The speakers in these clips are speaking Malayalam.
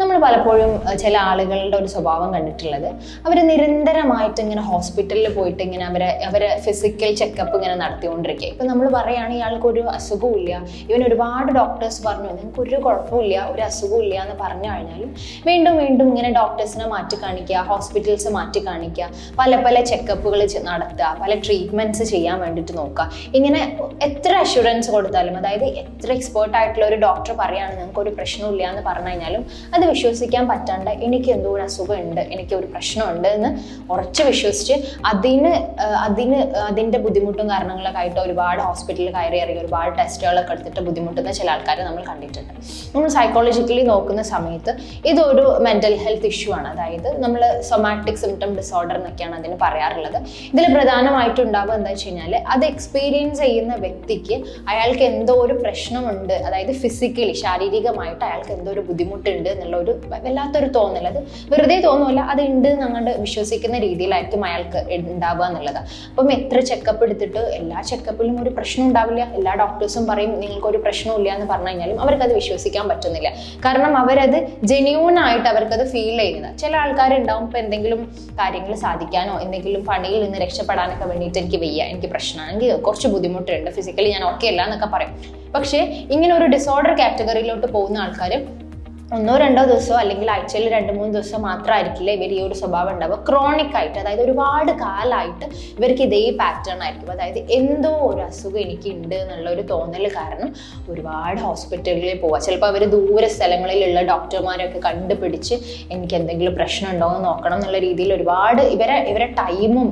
നമ്മൾ പലപ്പോഴും ചില ആളുകളുടെ ഒരു സ്വഭാവം കണ്ടിട്ടുള്ളത്. അവർ നിരന്തരമായിട്ട് ഇങ്ങനെ ഹോസ്പിറ്റലിൽ പോയിട്ട് ഇങ്ങനെ അവരെ അവരെ ഫിസിക്കൽ ചെക്കപ്പ് ഇങ്ങനെ നടത്തിക്കൊണ്ടിരിക്കുക. ഇപ്പം നമ്മൾ പറയുകയാണ് ഇയാൾക്ക് ഒരു അസുഖവും ഇല്ല. ഇവൻ ഒരുപാട് ഡോക്ടേഴ്സ് പറഞ്ഞു നിങ്ങൾക്ക് ഒരു കുഴപ്പമില്ല ഒരു അസുഖമില്ല എന്ന് പറഞ്ഞു കഴിഞ്ഞാലും വീണ്ടും വീണ്ടും ഇങ്ങനെ ഡോക്ടേഴ്സിനെ മാറ്റി കാണിക്കുക ഹോസ്പിറ്റൽസ് മാറ്റി കാണിക്കുക പല പല ചെക്കപ്പുകൾ നടത്തുക പല ട്രീറ്റ്മെന്റ്സ് ചെയ്യാൻ വേണ്ടിയിട്ട് നോക്കുക. ഇങ്ങനെ എത്ര അഷുറൻസ് കൊടുത്താലും അതായത് എത്ര എക്സ്പേർട്ട് ആയിട്ടുള്ള ഒരു ഡോക്ടർ പറയുകയാണ് നിങ്ങൾക്ക് ഒരു പ്രശ്നമില്ല എന്ന് പറഞ്ഞു കഴിഞ്ഞാലും അത് വിശ്വസിക്കാൻ പറ്റാണ്ട് എനിക്ക് എന്തോ ഒരു അസുഖം ഉണ്ട് എനിക്ക് ഒരു പ്രശ്നമുണ്ട് എന്ന് ഉറച്ച് വിശ്വസിച്ച് അതിന് അതിന് അതിന്റെ ബുദ്ധിമുട്ടും കാരണങ്ങളൊക്കെ ആയിട്ട് ഒരുപാട് ഹോസ്പിറ്റലിൽ കയറി ഇറങ്ങി ഒരുപാട് ടെസ്റ്റുകളൊക്കെ എടുത്തിട്ട് ബുദ്ധിമുട്ടുന്ന ചില ആൾക്കാരെ നമ്മൾ കണ്ടിട്ടുണ്ട്. നമ്മൾ സൈക്കോളജിക്കലി നോക്കുന്ന സമയത്ത് ഇതൊരു മെന്റൽ ഹെൽത്ത് ഇഷ്യൂ ആണ്. അതായത് നമ്മൾ സൊമാറ്റിക് സിംറ്റം ഡിസോർഡർ എന്നൊക്കെയാണ് അതിന് പറയാറുള്ളത്. ഇതിൽ പ്രധാനമായിട്ടും ഉണ്ടാവുക എന്താ വെച്ച് കഴിഞ്ഞാൽ അത് എക്സ്പീരിയൻസ് ചെയ്യുന്ന വ്യക്തിക്ക് അയാൾക്ക് എന്തോ ഒരു പ്രശ്നമുണ്ട് അതായത് ഫിസിക്കലി ശാരീരികമായിട്ട് അയാൾക്ക് എന്തോ ഒരു ബുദ്ധിമുട്ടുണ്ട് എന്നുള്ള ഒരു വല്ലാത്തൊരു തോന്നൽ. അത് വെറുതെ തോന്നുമല്ല അത് ഉണ്ട് ഞങ്ങളുടെ വിശ്വസിക്കുന്ന രീതിയിലായിരിക്കും അയാൾക്ക് ഉണ്ടാവുക എന്നുള്ളത്. അപ്പം എത്ര ചെക്കപ്പ് എടുത്തിട്ട് എല്ലാ ചെക്കപ്പിലും ഒരു പ്രശ്നം ഉണ്ടാവില്ല. എല്ലാ ഡോക്ടേഴ്സും പറയും നിങ്ങൾക്ക് ഒരു പ്രശ്നമില്ല എന്ന് പറഞ്ഞു കഴിഞ്ഞാലും അവർക്കത് വിശ്വസിക്കാൻ പറ്റുന്നില്ല. കാരണം അവരത് ജെന്യൂൺ ആയിട്ട് അവർക്കത് ഫീൽ ചെയ്യുന്നത് ചില ആൾക്കാരുണ്ടാവും ഇപ്പം എന്തെങ്കിലും കാര്യങ്ങൾ സാധിക്കാനോ എന്തെങ്കിലും പണിയിൽ നിന്ന് രക്ഷപ്പെടാനൊക്കെ വേണ്ടിയിട്ട് എനിക്ക് വയ്യ എനിക്ക് പ്രശ്നമാണ് എനിക്ക് കുറച്ച് ബുദ്ധിമുട്ടുണ്ട് ഫിസിക്കലി ഞാൻ ഓക്കെ അല്ല എന്നൊക്കെ പറയും. പക്ഷേ ഇങ്ങനെ ഒരു ഡിസോർഡർ കാറ്റഗറിയിലോട്ട് പോകുന്ന ആൾക്കാർ ഒന്നോ രണ്ടോ ദിവസമോ അല്ലെങ്കിൽ ആഴ്ചയിൽ രണ്ട് മൂന്ന് ദിവസം മാത്രമായിരിക്കില്ല ഇവർ ഈ ഒരു സ്വഭാവം ഉണ്ടാവുക. ക്രോണിക് ആയിട്ട് അതായത് ഒരുപാട് കാലമായിട്ട് ഇവർക്ക് ഇതേ പാറ്റേൺ ആയിരിക്കും. അതായത് എന്തോ ഒരു അസുഖം എനിക്ക് ഉണ്ട് എന്നുള്ള ഒരു തോന്നൽ കാരണം ഒരുപാട് ഹോസ്പിറ്റലുകളിൽ പോവുക. ചിലപ്പോൾ അവർ ദൂര സ്ഥലങ്ങളിലുള്ള ഡോക്ടർമാരൊക്കെ കണ്ടുപിടിച്ച് എനിക്ക് എന്തെങ്കിലും പ്രശ്നം ഉണ്ടോ എന്ന് നോക്കണം എന്നുള്ള രീതിയിൽ ഒരുപാട് ഇവരെ ഇവരെ ടൈമും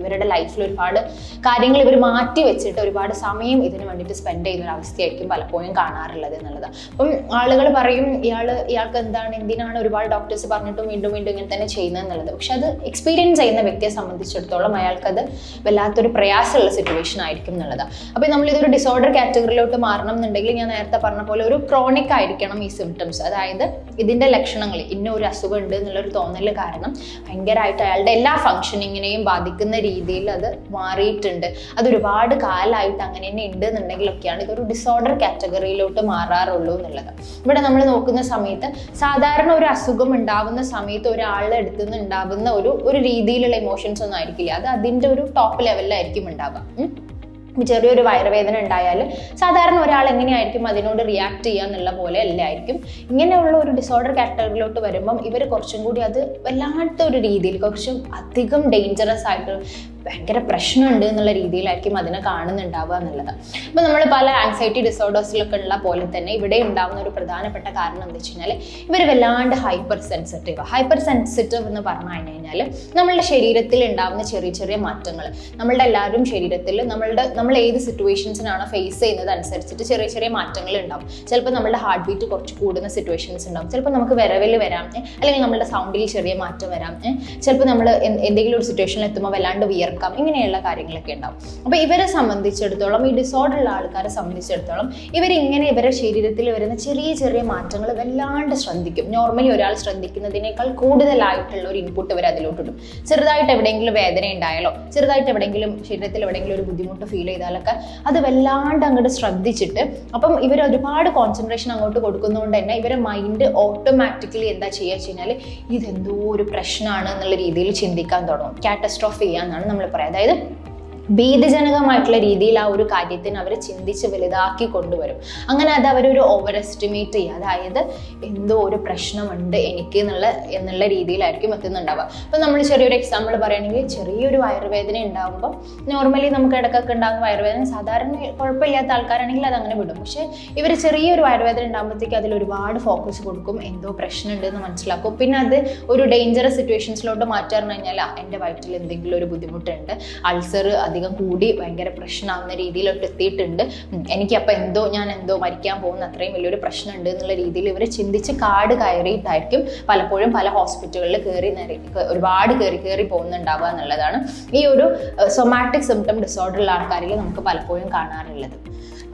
ഇവരുടെ ലൈഫിൽ ഒരുപാട് കാര്യങ്ങൾ ഇവർ മാറ്റി വെച്ചിട്ട് ഒരുപാട് സമയം ഇതിന് വേണ്ടിയിട്ട് സ്പെൻഡ് ചെയ്യുന്ന ഒരു അവസ്ഥയായിരിക്കും പലപ്പോഴും കാണാറുള്ളത് എന്നുള്ളത്. അപ്പം ആളുകൾ പറയും ഇയാൾ ഇയാൾക്ക് എന്താണ് എന്തിനാണ് ഒരുപാട് ഡോക്ടേഴ്സ് പറഞ്ഞിട്ടും വീണ്ടും വീണ്ടും ഇങ്ങനെ തന്നെ ചെയ്യുന്നത് എന്നുള്ളത്. പക്ഷെ അത് എക്സ്പീരിയൻസ് ചെയ്യുന്ന വ്യക്തിയെ സംബന്ധിച്ചിടത്തോളം അയാൾക്കത് വല്ലാത്തൊരു പ്രയാസമുള്ള സിറ്റുവേഷൻ ആയിരിക്കും എന്നുള്ളതാണ് അപ്പോൾ നമ്മൾ ഇതൊരു ഡിസോർഡർ കാറ്റഗറിയിലോട്ട് മാറണം എന്നുണ്ടെങ്കിൽ ഞാൻ നേരത്തെ പറഞ്ഞ പോലെ ഒരു ക്രോണിക് ആയിരിക്കണം ഈ സിംറ്റംസ് അതായത് ഇതിന്റെ ലക്ഷണങ്ങൾ ഇന്ന ഒരു അസുഖം ഉണ്ട് എന്നുള്ളൊരു തോന്നൽ കാരണം ഭയങ്കരമായിട്ട് അയാളുടെ എല്ലാ ഫങ്ഷനിങ്ങിനെയും ബാധിക്കുന്ന രീതിയിൽ അത് മാറിയിട്ടുണ്ട്. അത് ഒരുപാട് കാലമായിട്ട് അങ്ങനെ തന്നെ ഉണ്ട് എന്നുണ്ടെങ്കിലൊക്കെയാണ് ഇതൊരു ഡിസോർഡർ കാറ്റഗറിയിലോട്ട് മാറാറുള്ളൂ എന്നുള്ളത്. ഇവിടെ നമ്മൾ നോക്കുന്ന സമയത്ത് സാധാരണ ഒരു അസുഖം ഉണ്ടാവുന്ന സമയത്ത് ഒരാളുടെ അടുത്ത് നിന്ന് ഉണ്ടാവുന്ന ഒരു ഒരു രീതിയിലുള്ള ഇമോഷൻസ് ഒന്നും ആയിരിക്കില്ല. അത് അതിന്റെ ഒരു ടോപ്പ് ലെവലിലായിരിക്കും ഉണ്ടാവുക. ചെറിയൊരു വയറുവേദന ഉണ്ടായാൽ സാധാരണ ഒരാൾ എങ്ങനെയായിരിക്കും അതിനോട് റിയാക്ട് ചെയ്യുക എന്നുള്ള പോലെ അല്ലായിരിക്കും. ഇങ്ങനെയുള്ള ഒരു ഡിസോർഡർ കാറ്റഗറിയിലോട്ട് വരുമ്പം ഇവർ കുറച്ചും കൂടി അത് വല്ലാത്ത ഒരു രീതിയിൽ കുറച്ചും അധികം ഡേഞ്ചറസ് ആയിട്ട് ഭയങ്കര പ്രശ്നമുണ്ട് എന്നുള്ള രീതിയിലായിരിക്കും അതിനെ കാണുന്നുണ്ടാവുക എന്നുള്ളത്. അപ്പോൾ നമ്മൾ പല ആൻസൈറ്റി ഡിസോർഡേഴ്സിലൊക്കെ ഉള്ള പോലെ തന്നെ ഇവിടെ ഉണ്ടാകുന്ന ഒരു പ്രധാനപ്പെട്ട കാരണം എന്താ വെച്ച് കഴിഞ്ഞാൽ ഇവർ വല്ലാണ്ട് ഹൈപ്പർ സെൻസിറ്റീവ് ഹൈപ്പർ സെൻസിറ്റീവ് എന്ന് പറഞ്ഞു കഴിഞ്ഞാൽ നമ്മളുടെ ശരീരത്തിൽ ഉണ്ടാകുന്ന ചെറിയ ചെറിയ മാറ്റങ്ങൾ നമ്മളുടെ എല്ലാവരും ശരീരത്തിൽ നമ്മളുടെ നമ്മൾ ഏത് സിറ്റുവേഷൻസിനാണോ ഫേസ് ചെയ്യുന്നത് അനുസരിച്ചിട്ട് ചെറിയ ചെറിയ മാറ്റങ്ങൾ ഉണ്ടാവും. ചിലപ്പോൾ നമ്മുടെ ഹാർട്ട് ബീറ്റ് കുറച്ച് കൂടുന്ന സിറ്റുവേഷൻസ് ഉണ്ടാവും. ചിലപ്പോൾ നമുക്ക് വിരവിൽ വരാം അല്ലെങ്കിൽ നമ്മുടെ സൗണ്ടിൽ ചെറിയ മാറ്റം വരാം ചിലപ്പോൾ നമ്മൾ എന്തെങ്കിലും ഒരു സിറ്റുവേഷനിൽ എത്തുമ്പോൾ വല്ലാണ്ട് വിയർക്കാം ഇങ്ങനെയുള്ള കാര്യങ്ങളൊക്കെ ഉണ്ടാവും. അപ്പോൾ ഇവരെ സംബന്ധിച്ചിടത്തോളം ഈ ഡിസോർഡർ ഉള്ള ആൾക്കാരെ സംബന്ധിച്ചിടത്തോളം ഇവരിങ്ങനെ ഇവരുടെ ശരീരത്തിൽ വരുന്ന ചെറിയ ചെറിയ മാറ്റങ്ങൾ വല്ലാണ്ട് ശ്രദ്ധിക്കും. നോർമലി ഒരാൾ ശ്രദ്ധിക്കുന്നതിനേക്കാൾ കൂടുതലായിട്ടുള്ള ഒരു ഇൻപുട്ട് ഇവർ അതിലോട്ട് ഇടും ചെറുതായിട്ട് എവിടെയെങ്കിലും വേദന ഉണ്ടായാലോ ചെറുതായിട്ട് എവിടെയെങ്കിലും ശരീരത്തിൽ എവിടെയെങ്കിലും ഒരു ബുദ്ധിമുട്ട് ഫീൽ ചെയ്താലൊക്കെ അത് വല്ലാണ്ട് അങ്ങോട്ട് ശ്രദ്ധിച്ചിട്ട് അപ്പം ഇവർ ഒരുപാട് കോൺസെൻട്രേഷൻ അങ്ങോട്ട് കൊടുക്കുന്നതുകൊണ്ട് തന്നെ ഇവരെ മൈൻഡ് ഓട്ടോമാറ്റിക്കലി എന്താ ചെയ്യുക വെച്ച് കഴിഞ്ഞാൽ ഇതെന്തോ ഒരു പ്രശ്നമാണ് എന്നുള്ള രീതിയിൽ ചിന്തിക്കാൻ തുടങ്ങും. കാറ്റസ്ട്രോഫ് ചെയ്യാന്നാണ് നമ്മൾ പറയുക അതായത് ഭീതിജനകമായിട്ടുള്ള രീതിയിൽ ആ ഒരു കാര്യത്തിന് അവർ ചിന്തിച്ച് വലുതാക്കി കൊണ്ടുവരും. അങ്ങനെ അത് അവരൊരു ഓവർ എസ്റ്റിമേറ്റ് ചെയ്യുക. അതായത് എന്തോ ഒരു പ്രശ്നമുണ്ട് എനിക്ക് എന്നുള്ള എന്നുള്ള രീതിയിലായിരിക്കും എത്തുന്നുണ്ടാവുക. അപ്പോൾ നമ്മൾ ചെറിയൊരു എക്സാമ്പിൾ പറയുകയാണെങ്കിൽ ചെറിയൊരു വയറുവേദന ഉണ്ടാകുമ്പോൾ നോർമലി നമുക്ക് ഇടക്കൊക്കെ ഉണ്ടാകുന്ന വയറുവേദന സാധാരണ കുഴപ്പമില്ലാത്ത ആൾക്കാരാണെങ്കിൽ അത് അങ്ങനെ വിടും. പക്ഷേ ഇവർ ചെറിയൊരു വയറുവേദന ഉണ്ടാകുമ്പോഴത്തേക്ക് അതിൽ ഒരുപാട് ഫോക്കസ് കൊടുക്കും. എന്തോ പ്രശ്നമുണ്ട് എന്ന് മനസ്സിലാക്കും. പിന്നെ അത് ഒരു ഡേഞ്ചറസ് സിറ്റുവേഷൻസിലോട്ട് മാറ്റി കഴിഞ്ഞാൽ എന്റെ വയറ്റിൽ എന്തെങ്കിലും ഒരു ബുദ്ധിമുട്ടുണ്ട്. അൾസർ അധികം കൂടി ഭയങ്കര പ്രശ്നമാവുന്ന രീതിയിലോട്ട് എത്തിയിട്ടുണ്ട്. എനിക്കപ്പോൾ എന്തോ ഞാൻ എന്തോ മരിക്കാൻ പോകുന്ന അത്രയും വലിയൊരു പ്രശ്നമുണ്ട് എന്നുള്ള രീതിയിൽ ഇവർ ചിന്തിച്ച് കാട് കയറിയിട്ടായിരിക്കും പലപ്പോഴും പല ഹോസ്പിറ്റലുകളിൽ കയറി ഒരുപാട് കയറി കയറി പോകുന്നുണ്ടാവുക എന്നുള്ളതാണ്. ഈ ഒരു സൊമാറ്റിക് സിംറ്റം ഡിസോർഡർ ഉള്ള ആൾക്കാരിൽ നമുക്ക് പലപ്പോഴും കാണാറുള്ളത്.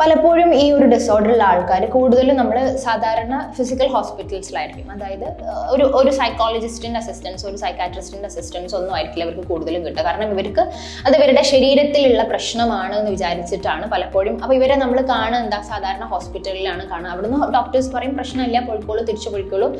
പലപ്പോഴും ഈ ഒരു ഡിസോർഡറുള്ള ആൾക്കാർ കൂടുതലും നമ്മൾ സാധാരണ ഫിസിക്കൽ ഹോസ്പിറ്റൽസിലായിരിക്കും അതായത് ഒരു ഒരു സൈക്കോളജിസ്റ്റിന്റെ അസിസ്റ്റൻസ് ഒരു സൈക്കാട്രിസ്റ്റിന്റെ അസിസ്റ്റൻസ് ഒന്നും ആയിരിക്കില്ല അവർക്ക് കൂടുതലും കിട്ടുക. കാരണം ഇവർക്ക് അത് ഇവരുടെ ശരീരത്തിലുള്ള പ്രശ്നമാണ് എന്ന് വിചാരിച്ചിട്ടാണ് പലപ്പോഴും. അപ്പോൾ ഇവരെ നമ്മൾ കാണുക എന്താ സാധാരണ ഹോസ്പിറ്റലിലാണ് കാണുക. അവിടുന്ന് ഡോക്ടേഴ്സ് പറയും പ്രശ്നമില്ല പൊഴിക്കോളൂ തിരിച്ചു പൊഴിക്കോളൂ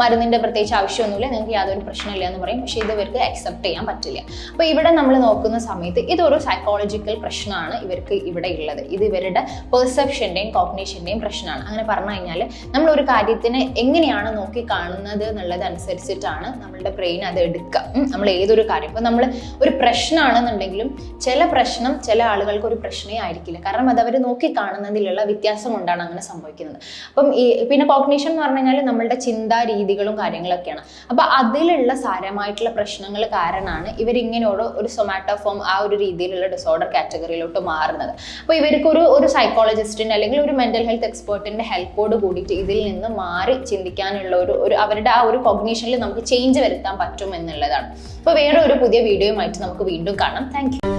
മരുന്നിന്റെ പ്രത്യേകിച്ച് ആവശ്യമൊന്നുമില്ല നിങ്ങൾക്ക് യാതൊരു പ്രശ്നമില്ല എന്ന് പറയും. പക്ഷേ ഇത് ഇവർക്ക് അക്സെപ്റ്റ് ചെയ്യാൻ പറ്റില്ല. അപ്പോൾ ഇവിടെ നമ്മൾ നോക്കുന്ന സമയത്ത് ഇതൊരു സൈക്കോളജിക്കൽ പ്രശ്നമാണ് ഇവർക്ക് ഇവിടെ ഉള്ളത്. ഇത് ഇവരുടെ പെർസെപ്ഷന്റെയും കോഗ്നേഷന്റെയും പ്രശ്നമാണ്. അങ്ങനെ പറഞ്ഞു കഴിഞ്ഞാൽ നമ്മൾ ഒരു കാര്യത്തിനെ എങ്ങനെയാണ് നോക്കി കാണുന്നത് എന്നുള്ളതനുസരിച്ചിട്ടാണ് നമ്മളുടെ ബ്രെയിൻ അത് എടുക്കുക. നമ്മൾ ഏതൊരു കാര്യം. ഇപ്പം നമ്മൾ ഒരു പ്രശ്നമാണെന്നുണ്ടെങ്കിലും ചില പ്രശ്നം ചില ആളുകൾക്ക് ഒരു പ്രശ്നമേ ആയിരിക്കില്ല. കാരണം അത് അവർ നോക്കി കാണുന്നതിലുള്ള വ്യത്യാസം കൊണ്ടാണ് അങ്ങനെ സംഭവിക്കുന്നത്. അപ്പം ഈ പിന്നെ കോഗ്നേഷൻ എന്ന് പറഞ്ഞു കഴിഞ്ഞാൽ നമ്മളുടെ ചിന്താ രീതികളും കാര്യങ്ങളൊക്കെയാണ്. അപ്പം അതിലുള്ള സാരമായിട്ടുള്ള പ്രശ്നങ്ങൾ കാരണമാണ് ഇവരിങ്ങനെയോട് ഒരു സൊമാറ്റോഫോം ആ ഒരു രീതിയിലുള്ള ഡിസോർഡർ കാറ്റഗറിയിലോട്ട് മാറുന്നത്. അപ്പോൾ ഇവർക്കൊരു ഒരു ഒരു സൈക്കോളജിസ്റ്റിന്റെ അല്ലെങ്കിൽ ഒരു മെന്റൽ ഹെൽത്ത് എക്സ്പേർട്ടിന്റെ ഹെൽപ്പോട് കൂടിയിട്ട് ഇതിൽ നിന്ന് മാറി ചിന്തിക്കാനുള്ള ഒരു ഒരു അവരുടെ ആ ഒരു കോഗ്നേഷനിൽ നമുക്ക് ചേഞ്ച് വരുത്താൻ പറ്റും എന്നുള്ളതാണ്. അപ്പോൾ വേറെ ഒരു പുതിയ വീഡിയോയുമായിട്ട് നമുക്ക് വീണ്ടും കാണാം. താങ്ക്